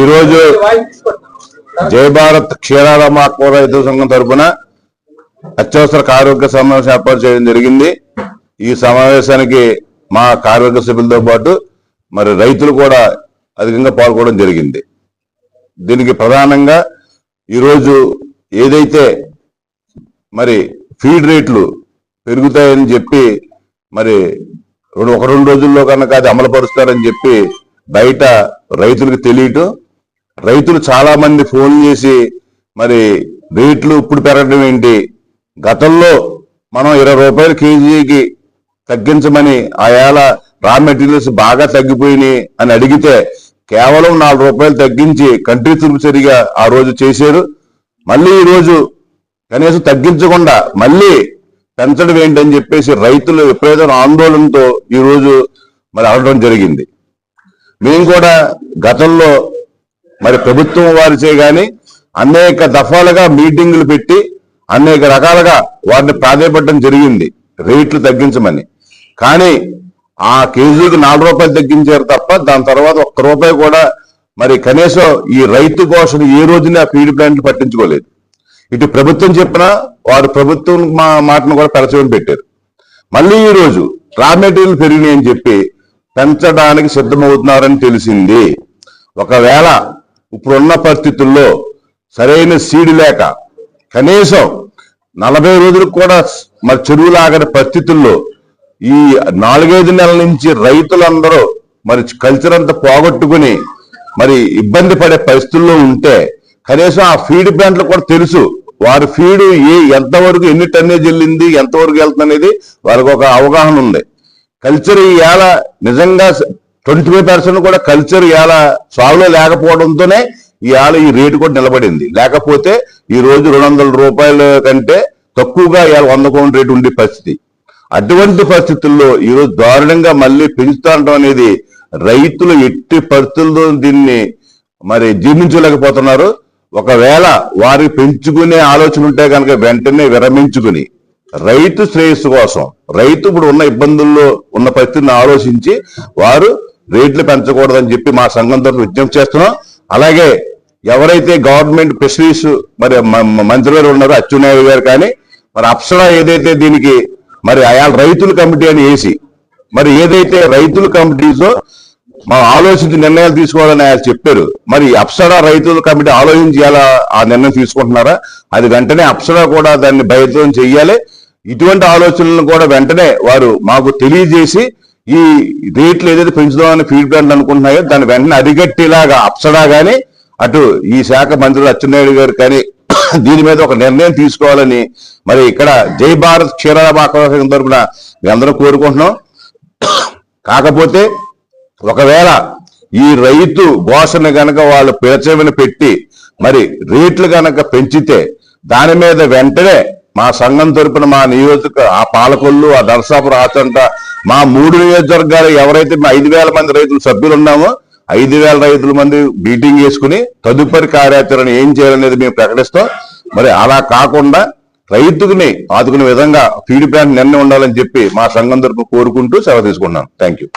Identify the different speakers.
Speaker 1: ఈరోజు జయ భారత్ క్షీరారామ ఆత్మూర రైతు సంఘం తరపున అత్యవసర ఆరోగ్య సమావేశం ఏర్పాటు చేయడం జరిగింది. ఈ సమావేశానికి మా కార్మిక సభ్యులతో పాటు మరి రైతులు కూడా అధికంగా పాల్గొనడం జరిగింది. దీనికి ప్రధానంగా ఈరోజు ఏదైతే మరి ఫీడ్ రేట్లు పెరుగుతాయని చెప్పి మరి రెండు ఒక రెండు రోజుల్లో కనుక అది అమలు పరుస్తారని చెప్పి బయట రైతులకు తెలియటం రైతులు చాలా మంది ఫోన్ చేసి మరి రేట్లు ఇప్పుడు పెరగడం ఏంటి? గతంలో మనం ఇరవై రూపాయలు కేజీకి తగ్గించమని ఆయాల రా మెటీరియల్స్ బాగా తగ్గిపోయినాయి అని అడిగితే కేవలం నాలుగు రూపాయలు తగ్గించి కంట్రీ సరిగా ఆ రోజు చేశారు. మళ్ళీ ఈరోజు కనీసం తగ్గించకుండా మళ్ళీ పెంచడం ఏంటని చెప్పేసి రైతులు విపరీతమైన ఆందోళనతో ఈ రోజు మరి అడగడం జరిగింది. మేము కూడా గతంలో మరి ప్రభుత్వం వారిచే కానీ అనేక దఫాలుగా మీటింగులు పెట్టి అనేక రకాలుగా వారిని ప్రాధాయపడడం జరిగింది. రేట్లు తగ్గించమని. కానీ ఆ కేజీకి నాలుగు రూపాయలు తగ్గించారు తప్ప దాని తర్వాత ఒక్క రూపాయి కూడా మరి కనీసం ఈ రైతు కోసం ఏ రోజున ఫీడ్ ప్లాంట్లు పట్టించుకోలేదు. ఇటు ప్రభుత్వం చెప్పినా వారు ప్రభుత్వం మా మాటను కూడా పెరచమని పెట్టారు. మళ్ళీ ఈరోజు రా మెటీరియల్ పెరిగినాయి అని చెప్పి పెంచడానికి సిద్ధమవుతున్నారని తెలిసింది. ఒకవేళ ఇప్పుడున్న పరిస్థితుల్లో సరైన సీడ్ లేక కనీసం నలభై రోజులకు కూడా మరి చెరువులాగని పరిస్థితుల్లో ఈ నాలుగైదు నెలల నుంచి రైతులందరూ మరి కల్చర్ అంతా పోగొట్టుకుని మరి ఇబ్బంది పడే పరిస్థితుల్లో ఉంటే కనీసం ఆ ఫీడ్ ప్లాంట్లు కూడా తెలుసు. వారి ఫీడు ఏ ఎంతవరకు ఎన్ని టన్నేజ్ వెళ్ళింది ఎంతవరకు వెళ్తుంది అనేది వారికి ఒక అవగాహన ఉంది. కల్చర్ ఇవాళ నిజంగా ట్వంటీ ఫైవ్ పర్సెంట్ కూడా కల్చర్ ఇవాళ సాగులో లేకపోవడంతోనే ఇవాళ ఈ రేటు కూడా నిలబడింది. లేకపోతే ఈ రోజు రెండు వందల రూపాయల కంటే తక్కువగా ఇవాళ వంద కోట్ల రేటు ఉండే పరిస్థితి. అటువంటి పరిస్థితుల్లో ఈరోజు దారుణంగా మళ్ళీ పెంచుతాంటం అనేది రైతులు ఎట్టి పరిస్థితుల్లో దీన్ని మరి జీర్ణించలేకపోతున్నారు. ఒకవేళ వారి పెంచుకునే ఆలోచన ఉంటే కనుక వెంటనే విరమించుకుని రైతు శ్రేయస్సు కోసం రైతు ఇప్పుడు ఉన్న ఇబ్బందుల్లో ఉన్న పరిస్థితిని ఆలోచించి వారు రేట్లు పెంచకూడదని చెప్పి మా సంఘం తరఫున విజ్ఞప్తి చేస్తున్నాం. అలాగే ఎవరైతే గవర్నమెంట్ ఫిషరీస్ మరి మ- మంత్రి గారు ఉన్నారో అచ్చెన్నాయుడు గారు కానీ మరి అప్సరా ఏదైతే దీనికి మరి ఆయా రైతుల కమిటీ అని వేసి మరి ఏదైతే రైతుల కమిటీసో మనం ఆలోచించి నిర్ణయాలు తీసుకోవాలని ఆయన చెప్పారు. మరి అప్సరా రైతుల కమిటీ ఆలోచించి ఎలా ఆ నిర్ణయం తీసుకుంటున్నారా? అది వెంటనే అప్సరా కూడా దాన్ని బహిర్గతం చెయ్యాలి ఇటువంటి ఆలోచనలను కూడా వెంటనే వారు మాకు తెలియజేసి ఈ రేట్లు ఏదైతే పెంచుదామని ఫీడ్బ్యాక్ అనుకుంటున్నాయో దాన్ని వెంటనే అరిగట్టేలాగా అప్సరా కానీ అటు ఈ శాఖ మంత్రులు అచ్చెన్నాయుడు గారు కానీ దీని మీద ఒక నిర్ణయం తీసుకోవాలని మరి ఇక్కడ జై భారత్ క్షీరాభాసం తరపున మేమందరం కోరుకుంటున్నాం. కాకపోతే ఒకవేళ ఈ రైతు ఘోషణ గనక వాళ్ళు పిలచమని పెట్టి మరి రేట్లు గనక పెంచితే దాని మీద వెంటనే మా సంఘం తరపున మా నియోజక ఆ పాలకొల్లు ఆ దర్శాపురం ఆచంట మా మూడు నియోజకవర్గాలు ఎవరైతే మా ఐదు వేల మంది రైతులు సభ్యులు ఉన్నామో ఐదు వేల రైతుల మంది మీటింగ్ చేసుకుని తదుపరి కార్యాచరణ ఏం చేయాలనేది మేము ప్రకటిస్తాం. మరి అలా కాకుండా రైతుకుని ఆదుకునే విధంగా ఫీడ్ ప్లాంట్ నిర్ణయం ఉండాలని చెప్పి మా సంఘం తరపు కోరుకుంటూ సెలవు తీసుకున్నాను థ్యాంక్ యూ